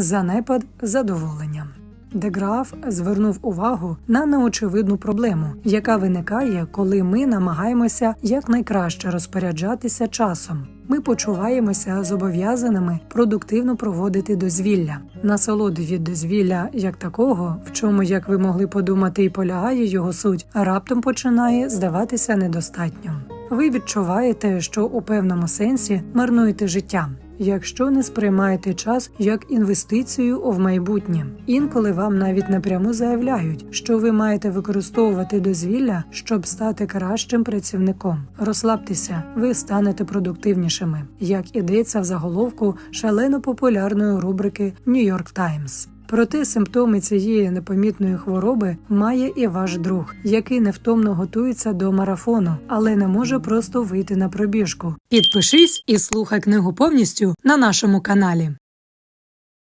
занепад задоволення. Деграф звернув увагу на неочевидну проблему, яка виникає, коли ми намагаємося якнайкраще розпоряджатися часом. Ми почуваємося зобов'язаними продуктивно проводити дозвілля. Насолоди від дозвілля як такого, в чому, як ви могли подумати, і полягає його суть, раптом починає здаватися недостатньо. Ви відчуваєте, що у певному сенсі марнуєте життя. Якщо не сприймаєте час як інвестицію в майбутнє, інколи вам навіть напряму заявляють, що ви маєте використовувати дозвілля, щоб стати кращим працівником. Розслабтеся, ви станете продуктивнішими, як ідеться в заголовку шалено популярної рубрики New York Times. Проте симптоми цієї непомітної хвороби має і ваш друг, який невтомно готується до марафону, але не може просто вийти на пробіжку. Підпишись і слухай книгу повністю на нашому каналі.